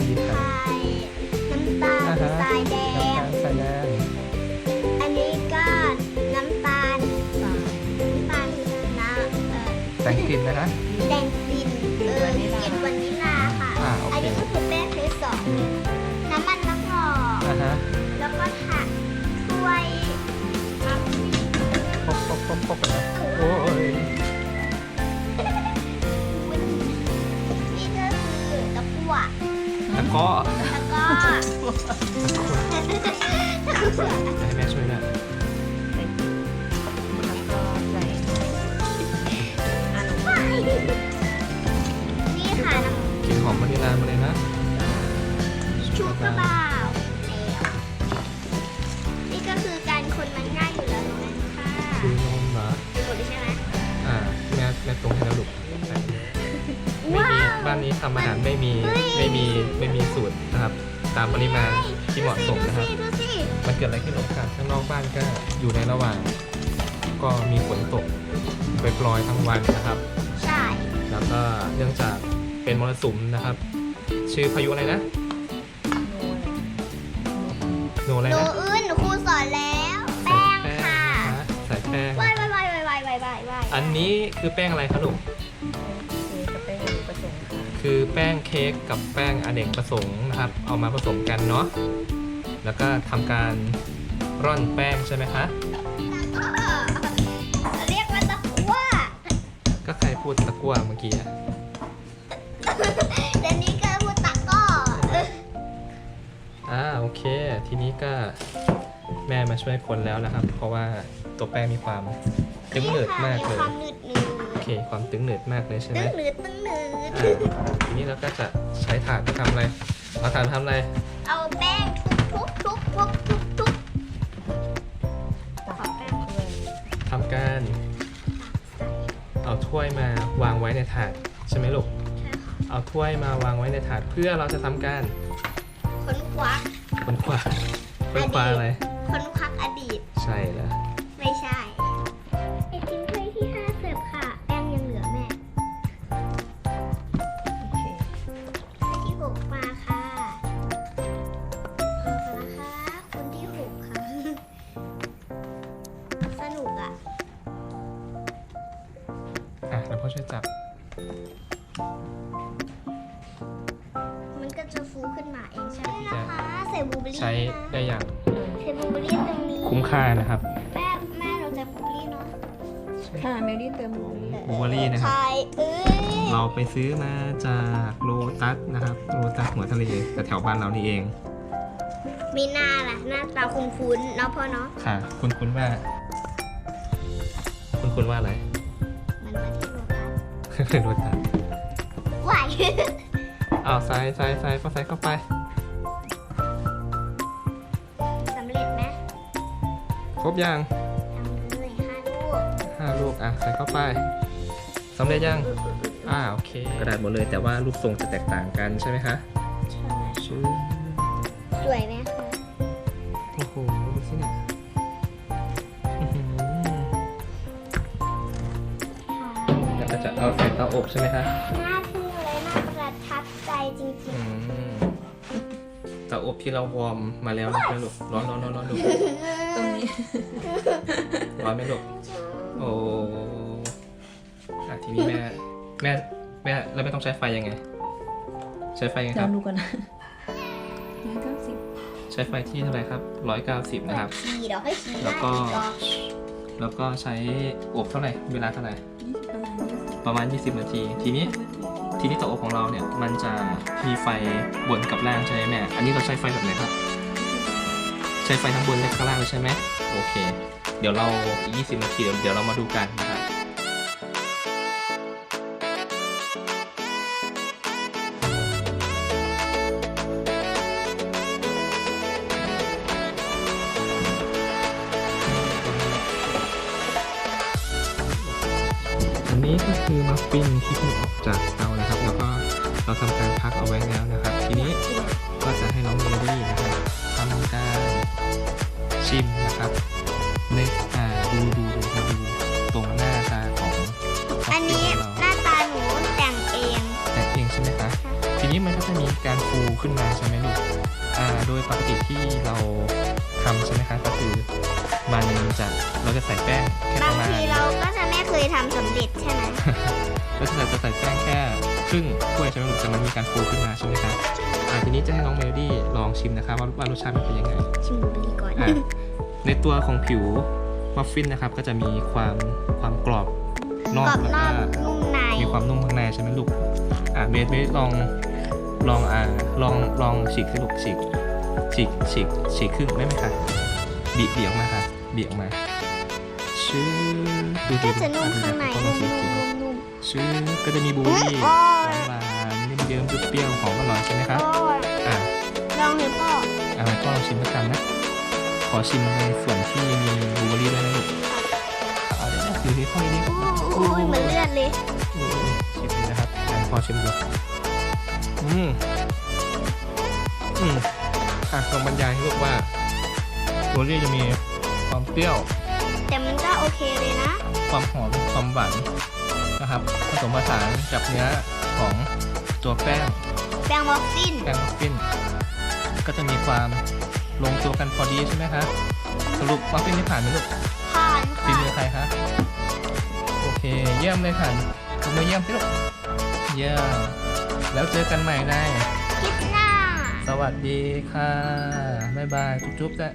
อร์รี่ไข่ค่ะน้ำตาลอ่าฮะทรายแดน้ำงตาลทรายแดงอันนี้ก็น้ำตาลน้ำตาลน้ำเอ่อแต่งกลิ่นนะคะแดง Yeah. ำอาหารไม่มีเฮ้ยไม่มีไม่มีสูตรนะครับ ตามปริมาณที่เหมาะสมนะครับ ดูสิมันเกิดอะไรขึ้นหรอครับข้างนอกบ้านก็อยู่ในระหว่าง ก็มีฝนตกไปปลอยๆทั้งวันนะครับ ใช่แล้วก็เนื่องจากเป็นมรสุมนะครับ ชื่อพายุอะไรนะโนอะไรโนอะไรหนูนะอื้นครูสอนแล้วใส่แป้งแป้งค่ะนะคะใส่แป้งวายวายวายวายวายวายวายอันนี้คือแป้งอะไรครับลูก ค่ะคือแป้งเค้กกับแป้งอเนกประสงค์นะครับ เอามาผสมกันเนาะแล้วก็ทำการร่อนแป้งใช่ไหมคะ เรียกว่าตะกั่วก็ใครพูดตะกั่วเมื่อกี้อะเดี๋ยวนี้ก็พูดตะก้อเอออ่าโอเค ทีนี้ก็แม่มาช่วยคนแล้วนะครับ เพราะว่าตัวแป้งมีความตึงหนืดมากเลย ความหนืดหนืดโอเค ความตึงหนืดมากเลยใช่ไหม ตึงหนืดตึงหนืดอ่า ทีนี้เราก็จะใช้ถาดไปทำอะไรเอาถาดทำอะไรเอาแป้งทุบทุบทุบทุบทุบตักแป้งเลยทำการเอาถ้วยมาวางไว้ในถาดใช่ไหมลูกเอาถ้วยมาวางไว้ในถาดเพื่อเราจะทำการค้นควักค้นคว้าค้นคว้าอะไรค้นควักอดีต ใช่แล้ว จะฟูขึ้นมาเองใช่ไหมนะคะใส่บลูเบอร์รี่ใช้ได้อย่างใส่บลูเบอร์รี่ตรงนี้คุ้มค่านะครับ แม่แม่เราจะบลูเบอร์รี่เนาะค่ะเมลี่เติมหมูบลูเบอร์รี่นะครับ ใช่เอ้ยเราไปซื้อมาจากโลตัสนะครับโลตัสหัวทะเลแต่แถวบ้านเรานี่เอง มีหน้าล่ะหน้าตาคุ้นๆเนาะพ่อเนาะค่ะ คุณคุณว่า คุณคุณว่าอะไรมันมาที่โลตัสโลตัสไหว อ้าวใส่ใส่ใส่ก็ใส่เข้าไป สำเร็จไหมครบยังทำเลยห้าลูกห้าลูกอะใส่เข้าไปสำเร็จยังอ่าโอเค กระดาษหมดเลยแต่ว่ารูปทรงจะแตกต่างกันใช่ไหมคะชื่อสวยไหมคะโอ้โหดูสิเนี่ยอื้อหือแล้วก็จะเอาใส่เตาอบใช่ไหมคะน่า เตาอบที่เราวอร์มมาแล้วนะลูกร้อนร้อนร้อนร้อนลูกตรงนี้ ร้อนไหมลูกโอ้อะทีนี้แม่แม่แม่แล้วไม่ต้องใช้ไฟยังไง ใช้ไฟยังไงคจารับมดูก่อนนะร้อยเก้าสิบใช้ไฟที่เท่าไหร่ครับร้อยเก้าสิบๆนะครับ ขี่เดี๋ยวให้ขี่แล้วก็ได้อีรอบแล้วก็ใช้อบเท่าไหร่เวลาเท่าไหร่ยี่สิบประมาณยี่สิบประมาณ 20 นาที ทีนี้ ทีนี้เตาอบของเราเนี่ยมันจะมีไฟบนกับล่างใช่ไหมแม่ อันนี้เราใช้ไฟแบบไหนครับ ใช้ไฟทั้งบนและข้างล่างเลยใช่ไหมโอเค เดี๋ยวเรา 20 นาทีเดี๋ยวเรามาดูกันนะครับ นนี้ก็คือมัฟฟินที่เพิ่งออกจากเตานะครับ แล้วก็เราทำการพักเอาไว้แล้วนะครับ ทีนี้ก็จะให้น้องเบลลี่นะครับทำการชิมนะครับในอ่าดูดูดูมาดูตรงหน้าตาของมัฟอันฟินนี้ของเราหน้าตาหนูแต่งเองแต่งเองใช่ไหมคะทีนี้มันก็จะมีการฟูขึ้นมาใช่ไหมลูกอ่า โดยปกติที่เราทำใช่ไหมคะก็คือมันจะเราจะใส่แป้งแค่ปบางระมาณทีเราก็จะไม่เคยทำสำเร็จใช่ไหมก็จะจะใส่แป้งแค่ครึ่งถ้วยใช่ไหมลูกแต่มันมีการฟูขึ้นมาใช่ไหมคะอ่าทีนี้จะให้น้องเมลดี้ลองชิมนะคะว่าว่ารสชาติมันเป็นยังไง ชิมบลูเบอร์รี่ก่อนอะในตัวของผิวมัฟฟินนะครับก็จะมีความความกรอบนอกกรอบแล้วนก็อกนุ่มในมีความนุ่มข้างในใช่ไหมลูกอะเบสเบสลอง ลองอ่าลองลองฉีกสิลูกฉีกฉีกฉีกฉีกครึ่งได้ไหมคะบีบบีบออกมาค่ะบีบออกมาชื้อดูดูก็ดูจะนุ่มอ่ข้างในดูนุ่ดูมฉีกนุ่ฉีมกนุ่มชื้อก็จะมีบลูเบอร์รี่โอ้ยหวานๆเยิ้มๆเปรี้ยวๆหอมอร่อยใช่ไหมครับโอ้ยอะลองเลยพ่ออะงั้นก็ลองชิมสักคำนะขอชิมในส่วนที่มีบลูเบอร์รี่ด้วยนะลูกเอาเดี๋ยวนะถือที่ค่อยนิดอู้อู้เหมือนเลือดเลยนี่ชิมดูนะครับอะพอชิมดู อืม อืม อะลองบรรยายให้ลูกว่าบลูเบอร์รี่จะมีความเปรี้ยว แต่มันก็โอเคเลยนะ ความหอม ความหวานนะครับ ผสมผสานกับเนื้อของตัวแป้ง แป้งมัฟฟิน แป้งมัฟฟิน ก็จะมีความลงตัวกันพอดีใช่ไหมคะ สรุปมัฟฟินที่ผ่านไหมลูกผ่านฝีค่ะมือใครคะ โอเค เยี่ยมเลยค่ะทำมือเยี่ยมสิลูก เยี่ยม แล้วเจอกันใหม่ในคลิปหน้า สวัสดีค่ะ บ๊ายบาย จุ๊บๆจ้ะ